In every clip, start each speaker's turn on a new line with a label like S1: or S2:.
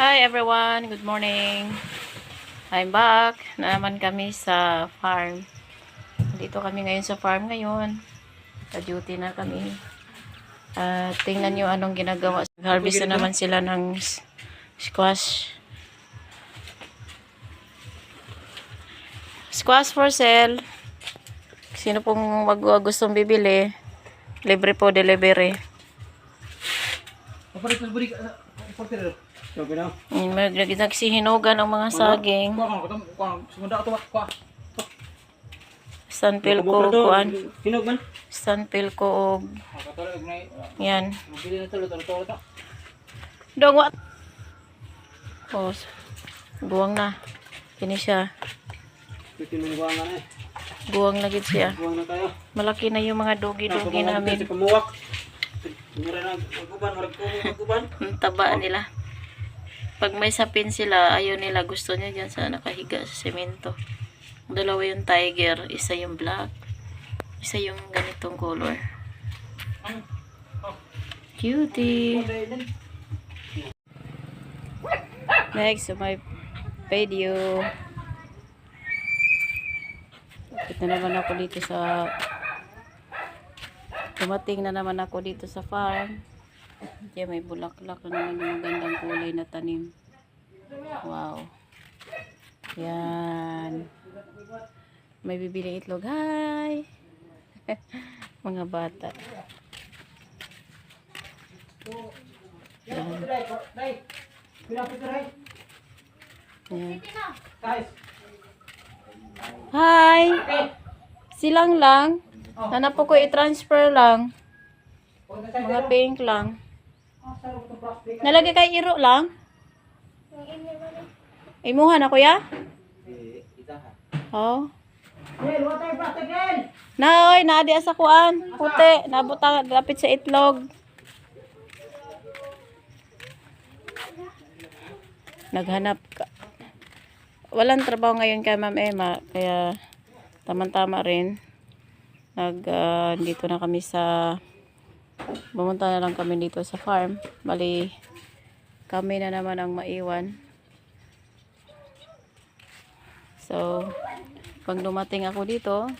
S1: Hi everyone, good morning. I'm back. Na naman kami sa farm. Dito kami ngayon sa farm ngayon. Sa-duty na kami. At tingnan nyo anong ginagawa. Harvest na naman sila ng squash. Squash for sale. Sino pong mag gustong bibili, libre po delivery.
S2: Papalit na balik. Papalit. Sabi na.
S1: Yung mag- Nagsihinugan ang mga saging. Stanpil ko, kuan. Stanpil ko, og yan. What? Oh, buwang na. Kini siya.
S2: Eh.
S1: Buwang na gid siya. Malaki na yung mga dogi-dogi namin. Ang taba nila. Pag may sapin sila, ayaw nila. Gusto niya dyan sa nakahiga sa semento. Dalawa yung tiger, isa yung black, isa yung ganitong color. Cutie! Next, my video. Ito na naman ako dito sa Dumating na naman ako dito sa farm. Diyan may bulaklak na naman yung magandang kulay na tanim. Wow. Yan. May bibili itlog. Hi! Mga bata. Yan. Yan. Hi! Silang lang. Hanap ko i-transfer lang. Mga pink lang. Nalagay kay iro lang? Imuha na kuya? Oh. Na oy, naadi sa kuan. Puti, nabutang lapit sa itlog. Naghanap ka. Walang trabaho ngayon kay Ma'am Emma, kaya tamang-tama rin. Nag ah, dito na kami sa Pumunta na lang kami dito sa farm. Bali, kami na naman ang maiwan. So, pag dumating ako dito,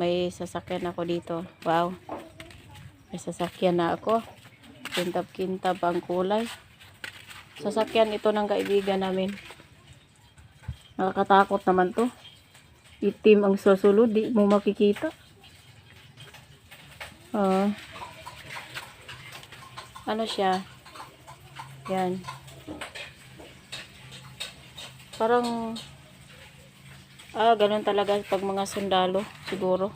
S1: may sasakyan ako dito. Wow. May sasakyan na ako. Kintab-kintab ang kulay. Sasakyan ito ng kaibigan namin. Nakakatakot naman to. Itim ang susunod, di mo makikita. Ah. Ano siya? Yan. Parang ah, ganun talaga pag mga sundalo, siguro.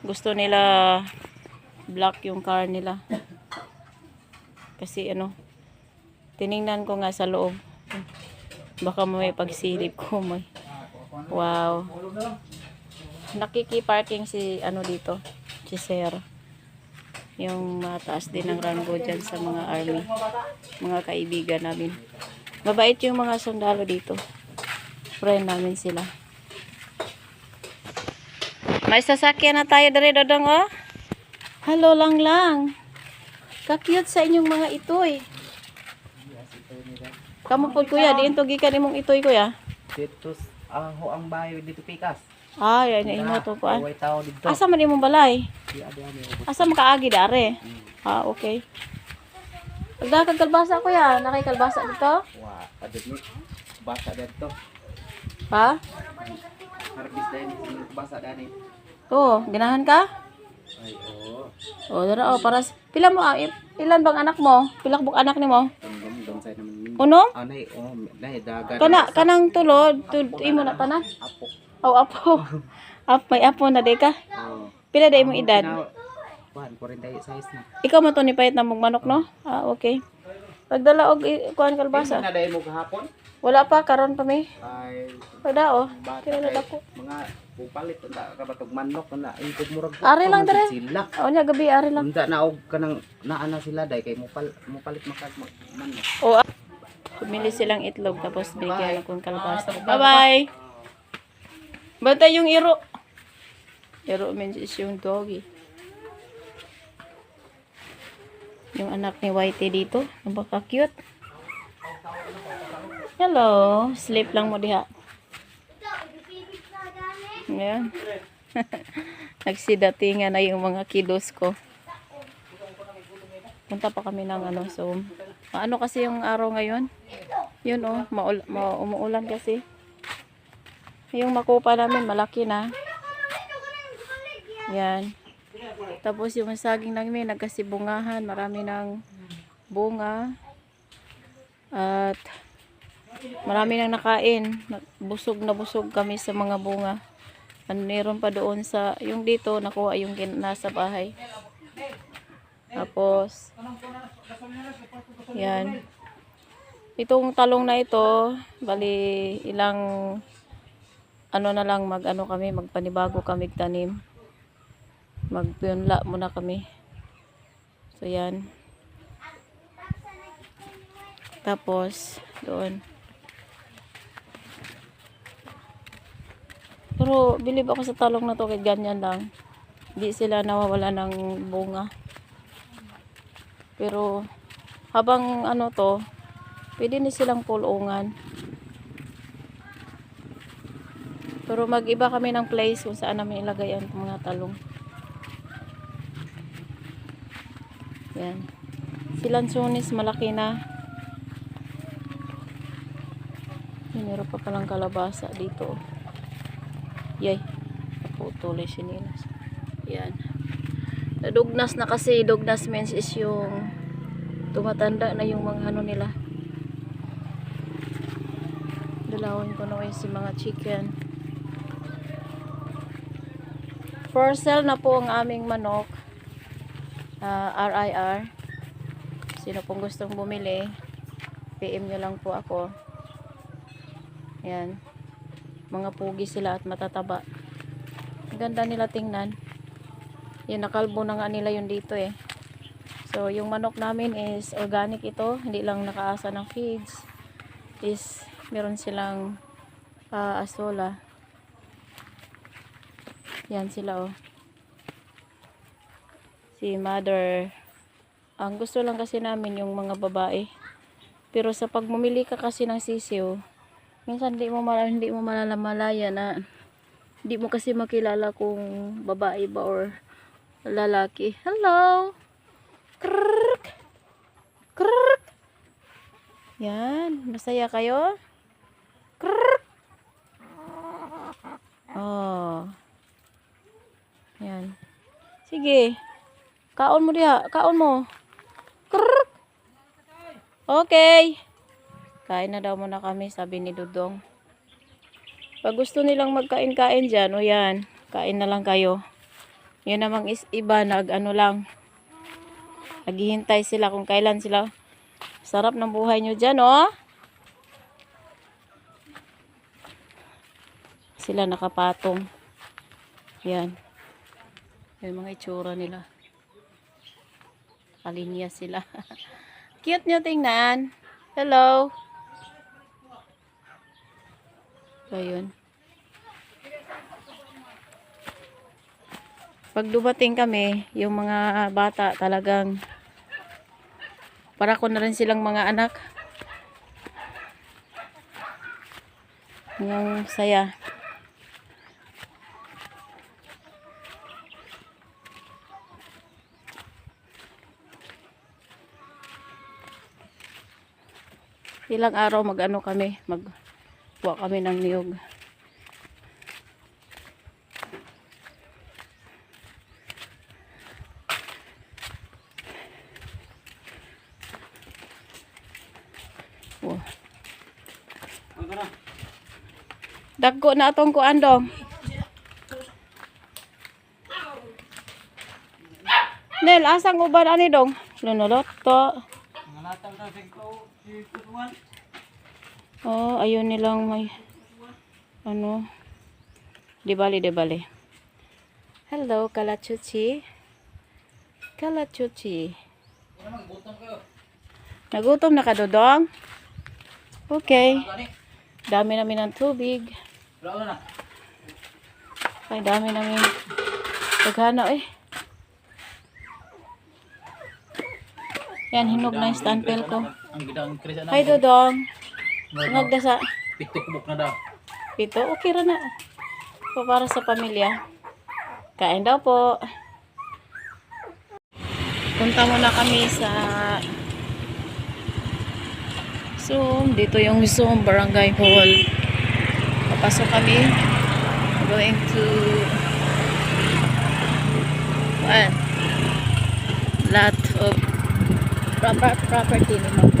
S1: Gusto nila black yung car nila. Kasi ano, tiningnan ko nga sa loob. Baka may pagsilip ko may. Wow. Nakiki-parking si ano dito, si Sir. Yung mataas din ng rango dyan sa mga army. Mga kaibigan namin. Mabait yung mga sundalo dito. Friend namin sila. May sasakyan na tayo dali dodong oh. Hello lang lang. Kakiyot sa inyong mga itoy. Kamu po kuya, diin to gikan imong itoy kuya.
S2: Dito aho ang bayo dito pikas.
S1: Ah, yan na imo to kuan. Asa man imong balay?
S2: Ani ubos.
S1: Asa makaagi dare? Ah, okay. Pagda kag kalbasa kuya, nakay kalbasa dito?
S2: Wa, adit ni. Basa dito.
S1: Ha?
S2: Harbis dahil basa dani.
S1: Oo, ganahan ka?
S2: Ay oo.
S1: O, dara o, para pila mo, ah, ilan bang anak mo? Pila bang anak ni mo?
S2: Dum dum say naman.
S1: Uno?
S2: Ah, nay, oh, nay dagat.
S1: Kana, kanang tulod, tud, imo na tanan?
S2: Apo.
S1: Oh, apo. Ap, may apo na di ka?
S2: Oh.
S1: Pila day mo edad?
S2: Kuan, 46 na.
S1: Ikaw mo to ni payat na mong manok, no? Ah, okay. Pagdala og i- kuhan kalbasa.
S2: Na dahil mo kahapon?
S1: Wala pa, karon pa may.
S2: Ay,
S1: Pagda o.
S2: bata
S1: Kaya na
S2: kay
S1: dako.
S2: mga pupalit unda ka ba tog manok unda ingkod murag
S1: Ari lang, dere.
S2: sila
S1: O niya, gabi, ari lang.
S2: unda naog kanang naana sila day kay mupal mupalit makag manok
S1: O, ah. Pumili silang itlog, tapos binigyan akong kalbasa. Bye-bye! Bantay yung iro. Iro means is yung doggy. Yung anak ni Whitey dito. Napaka-cute. Hello. Sleep lang mo diha. Ayan. Nagsidatingan na yung mga kiddos ko. Punta pa kami ng ano, so, ano kasi yung araw ngayon? Yun oh, maul ma umuulan kasi. Yung makupa namin, malaki na. Yan. Tapos yung saging namin, nagkasibungahan, marami ng bunga. At marami nang nakain. Busog na busog kami sa mga bunga. Ano, meron pa doon sa, yung dito, nakuha yung nasa bahay. Tapos, yan. Itong talong na ito, bali ilang, ano na lang, mag ano kami, magpanibago kami tanim. Magpiyonla muna kami. So, yan. Tapos, doon. Pero, bilib ako sa talong na to, kahit ganyan lang. Hindi sila nawawala ng bunga. Pero, habang ano to, pwede ni silang pulungan. Pero mag-iba kami ng place kung saan namin ilagay ang mga talong. Yan. Silansunis, malaki na. Meron pa palang kalabasa dito. Yay. Naputuloy sinilas. Yan. Dugnas na kasi. Dugnas means is yung tumatanda na yung mga ano nila. Dalawin ko na yung si mga chicken. For sale na po ang aming manok. Ah, RIR. Sino pong gustong bumili, PM nyo lang po ako. Yan. Mga pugi sila at matataba. Ang ganda nila tingnan. Yan, nakalbo na nga nila yun dito eh. So, yung manok namin is organic ito. Hindi lang nakaasa ng feeds. Is, meron silang ah, asola. Yan sila oh. Si mother. Ang gusto lang kasi namin yung mga babae. Pero sa pagmumili ka kasi ng sisiw, minsan hindi mo mal hindi mo malalamalaya na hindi mo kasi makilala kung babae ba or lalaki. Hello. Krrrk. Krrrk. Yan, masaya kayo? Krrrk. Oh. Yan. Sige. Kaon mo diha, kaon mo. Krrrk. Okay. Kain na daw muna kami, sabi ni Dudong. Pag gusto nilang magkain-kain dyan, o yan, kain na lang kayo. Yun namang is iba, nag ano lang. Naghihintay sila kung kailan sila. Sarap ng buhay nyo dyan, oh. Sila nakapatong. Yan. Yung mga itsura nila. Kalinya sila. Cute nyo tingnan. Hello. Ayun. Pag dumating kami, yung mga bata talagang para ko na rin silang mga anak. Yung saya. Ilang araw mag ano kami mag kuha kami ng niyog Wow. Dagko na atong kuan dong. Nel, asang uban ani dong? Lunulot to. Oh, ayun nilang may ano. Di bali, di bali. Hello, Kalachuchi. Kalachuchi. Nagutom na ka, Dodong? Okay. Dami namin ng tubig. Ay, dami namin. Paghana eh. Yan, hinog na yung stanpel ko.
S3: Ang gidang krisa na.
S1: Hi, Dodong. Sungag na sa
S3: Pito kubok na daw.
S1: pito. Okay ra na. So, para sa pamilya. Kain daw po. Punta muna kami sa Zoom. Dito yung Zoom Barangay Hall. Papasok kami. Going to well, lot of proper property ni Mama.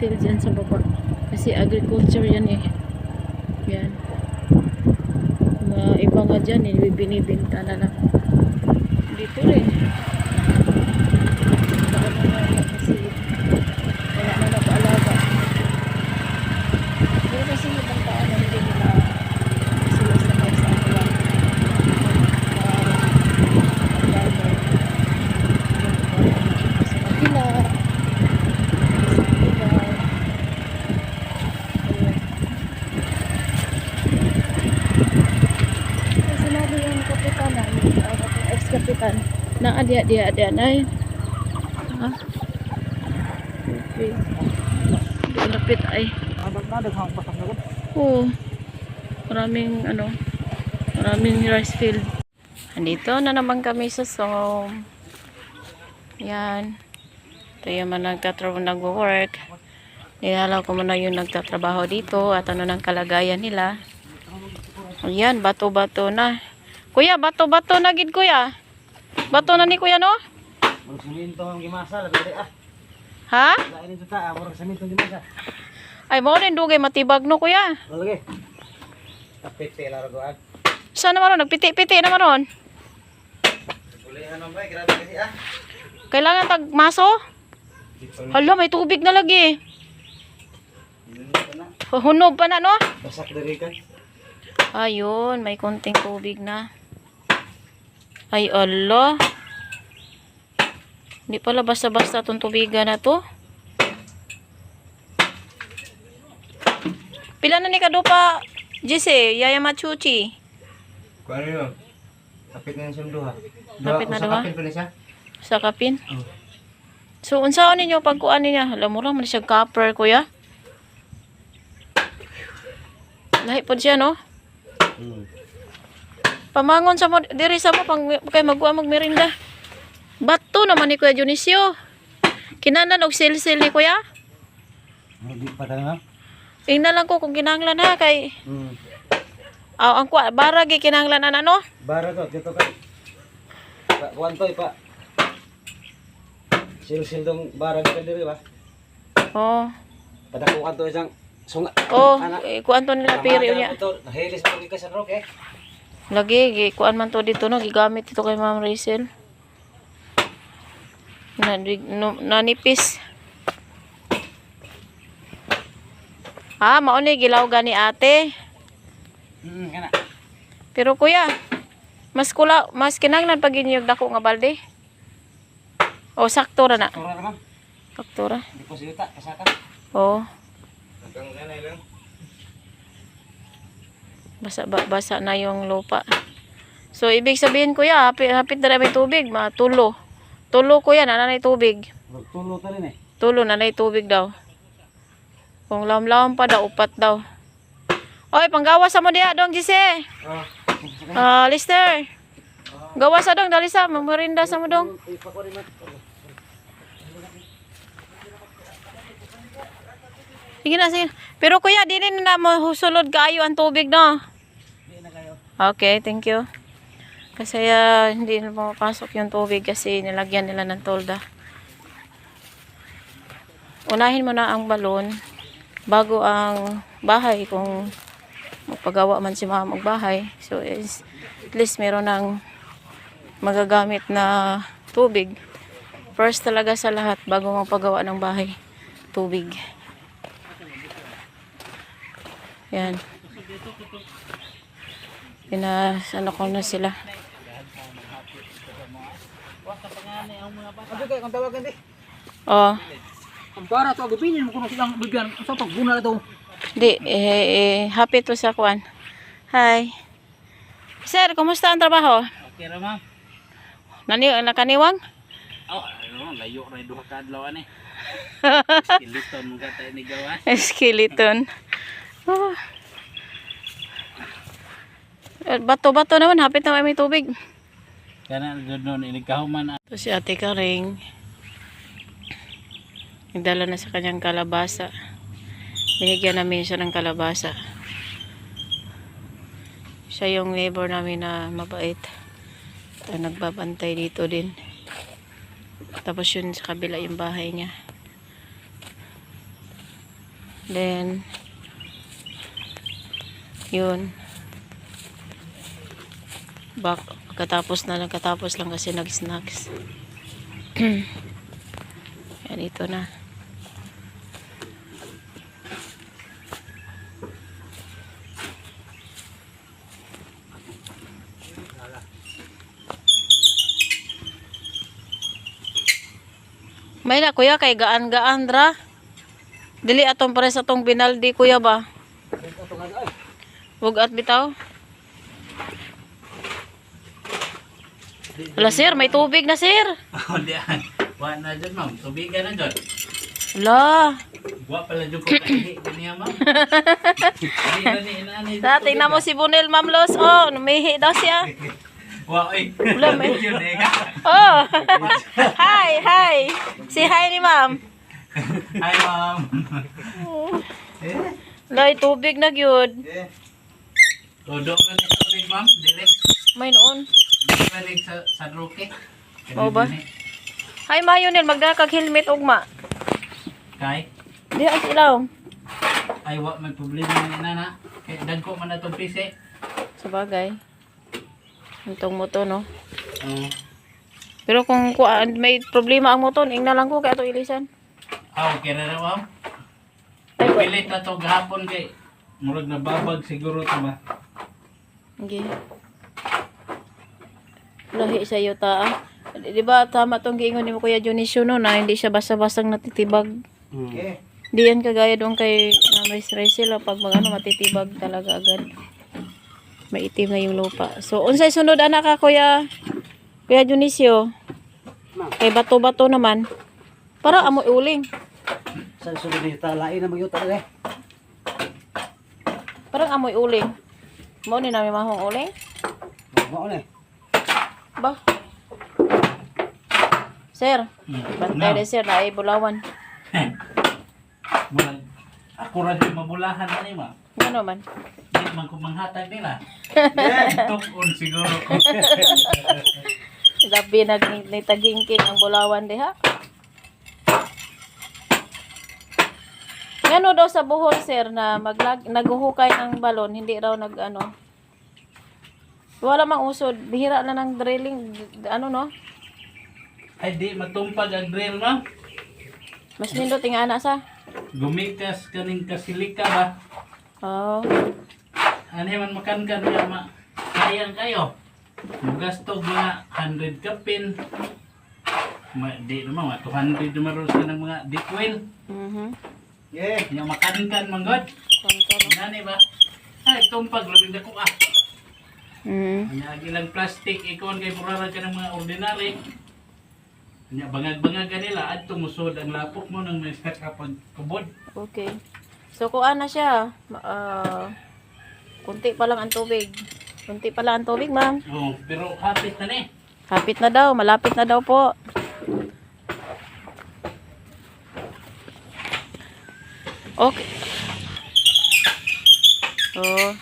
S1: Mga rice fields yan sa baba. Kasi agriculture yan eh. Yan. Mga iba nga dyan eh, binibinta na lang. Dito rin. Baka naman kasi wala na nag-alaga. Pero kasi ibang tao na hindi nila sila sa mga sa kanila. Sa Manila. Sa Manila. Ayun. Kasi sinabi yung kapitan na, yung uh, na adia-dia-dia na yun. Ha? Okay. Lapit ay. Oo. Maraming ano, maraming rice field. Andito na naman kami sa Som. Yan. Ito yung mga nagtatrabaho, nagwo-work. Nilala ko muna yung nagtatrabaho dito at ano ng kalagayan nila. Ayan, bato-bato na. Kuya, bato-bato na gid kuya. Bato na ni kuya no?
S3: Murag siminto ang gimasa, labi ah.
S1: Ha?
S3: Lain ito ta, murag siminto ang gimasa.
S1: Ay, mo rin dugay matibag no kuya.
S3: Lagi. Tapit te laro ko ah.
S1: Saan naman ron? Nagpiti-piti naman ron.
S3: Bulihan ang bay, grabe kasi ah.
S1: Kailangan tag maso? Hala, may tubig na lagi. Hunog pa na, no?
S3: Basak dari kan.
S1: Ayun, may konting tubig na. Ay, Allah. Hindi pala basta-basta itong tubigan na to. Pila na ni Kadupa, Jesse, Yaya Machuchi.
S2: Kung ano yun? Kapit na siyang duha.
S1: Kapit na duha?
S2: Kapit pa na siya?
S1: Sa kapin.
S2: Oh.
S1: So, unsaon ninyo pagkuan niya? Alam mo lang, man siya copper, kuya. Lahi po siya, no?
S2: Hmm.
S1: Pamangon sa mo, diri sa mo, pang, kay magwa magmerinda. Bato naman ni Kuya Dionisio. Kinanan og silsil ni Kuya.
S3: Hindi pa na.
S1: Tingnan lang ko kung kinahanglan ha, kay...
S3: Hmm.
S1: Aw, ang kwa, barag eh, kinahanglan na ano?
S3: Bara to, dito ka. Pa, kuwan to, pa. Sil-sil dong bara ka diri ba?
S1: Oh.
S3: Padakukan to isang sunga.
S1: Oh,
S3: Anak.
S1: eh, kuan to nila period niya.
S3: Nahilis mo ka sa rock eh.
S1: Lagi, gi, kuan man to dito, no? Gigamit ito kay Ma'am Rachel. Na, di- no, nanipis. Ah, mauni gilaw gani ate.
S3: Hmm, kana.
S1: Pero kuya, mas kula, mas kinanglan pag inyog dako nga balde. O sakto ra na.
S3: Tura naman.
S1: Sakto ra.
S3: Di ko silita, kasaka.
S1: O,
S3: Hanggang ganay lang.
S1: Basa ba, basa na yung lupa. So ibig sabihin kuya, hapit hapit na may tubig, matulo. Tulo kuya, nanay tubig.
S3: Tulo ta rin eh.
S1: Tulo nanay tubig daw. Kung lamlam pa daw, upat daw. Oy, panggawas mo diha dong, Jise.
S3: Oh.
S1: Ah, Lister. Gawas sa dong, dali sa, mamurinda sa mo dong. Sige na, sige. Pero kuya, di rin na mo sulod kaayo ang tubig, no? Okay, thank you. Kasi ah, hindi na pumapasok yung tubig kasi nilagyan nila ng tolda. Unahin mo na ang balon bago ang bahay kung magpagawa man si mama magbahay. So is at least meron ng magagamit na tubig. First talaga sa lahat bago magpagawa ng bahay, tubig. Yan. Pina, ano ko na sila.
S3: Kung.
S1: Oh,
S3: Ang para to agupinin mo kuno silang bigyan sa pagbuna na to.
S1: di, eh, eh, happy to sa kwan. Hi. Sir, kumusta ang trabaho?
S3: Okay ra ma'am.
S1: Nani, nakaniwang?
S3: Oh, ano, layo ra duha ka adlaw ani. Mo ka tayo ni gawa.
S1: Skeleton. Oh. Bato-bato naman, hapit na may tubig.
S3: Kana doon inikahuman
S1: Ito si Ate Karing. Nagdala na sa kanyang kalabasa. Binigyan namin siya ng kalabasa. Siya yung neighbor namin na mabait. At nagbabantay dito din. Tapos yun sa kabila yung bahay niya. Then, yun. Bak, pagkatapos na lang, katapos lang kasi nag-snacks. Yan, ito na. May na kuya kay gaan-gaan dra. Dili atong pare sa tong binaldi kuya ba? Wag at bitaw. Wala sir, may tubig na sir.
S4: Oh, di ay. Wa na dyan, ma'am. Tubigan na dyan.
S1: Wala.
S4: Wa pala dyan ko kahihi. Ganyan, ma'am. Hindi na.
S1: Dati na mo si Bunel Mamlos. Oh, numihi daw siya.
S4: Wa, oy.
S1: Wala, may-
S4: eh, ka.
S1: Oh. hi, hi. Si hi ni ma'am.
S4: Hi, ma'am.
S1: Lay tubig na gyud.
S4: Todo ka ni tubig, ma'am. Direct.
S1: May noon.
S4: Direct sa, sa roke.
S1: Oo ba? Hi Mayonel, magdakag helmet ugma.
S4: Kay?
S1: Di ang ilaw.
S4: Ay, wa may problema na inana. Kaya dagko man na itong pisi.
S1: Sa bagay. Itong moto no.
S4: Oo.
S1: Pero kung kuan may problema ang motor, ing na lang ko kaya to ilisan.
S4: Ah, okay na.
S1: Ay, wa-
S4: Pilit na to gahapon kay. Murag na babag siguro to ba?
S1: Okay. Lahi sa iyo ta. ah. Di ba tama tong giingon ni mo Kuya Dionisio no na hindi siya basta-bastang natitibag.
S2: Okay.
S1: Di yan kagaya doon kay Rice sila pag mag ano matitibag talaga agad. Maitim na yung lupa. So unsay sunod anak ka Kuya Kuya Dionisio? Kay bato-bato naman. Para amoy uling.
S2: Sa sunod ni talain na magyuta eh.
S1: Parang amoy uling. Mo ni namin mahong uling?
S2: Mao na.
S1: Ba? Sir,
S3: Hmm.
S1: bantay na sir na ay bulawan.
S3: Murag, ako rin yung mabulahan na ni ma.
S1: Ano man?
S3: Di man ko manghatag nila. Tukon siguro ko.
S1: Labi nag nitagingking ang bulawan diha. Ngano daw sa buhol sir na maglag naguhukay ng balon, hindi raw nag ano. Wala mang usod, bihira na ng drilling ano no?
S3: Ay di matumpag ang drill ma.
S1: Mas nindot nga ana sa.
S3: Gumikas kaning kasilika ba?
S1: Oh.
S3: Ano man makan ka niya ma. Sayang kayo. Magastog mga 100 kapin. Ma, di naman, mga 200 naman sa ng mga dikwil.
S1: Mhm.
S2: Yeah.
S3: Yung makan kan manggod. Nani ba? Ay, tumpag, labing dako ah.
S1: Mhm.
S3: Kanya ilang plastic, ikaw kay purara ka ng mga ordinary. Kanya bangag-bangag ka nila, at tumusod ang lapok mo ng may kapag kubod.
S1: Okay. So kung ano siya, ah, kunti pa lang ang tubig. Kunti pa lang ang tubig, ma'am.
S3: Oh, pero hapit na ni.
S1: Kapit na daw, malapit na daw po. Okay. Oh,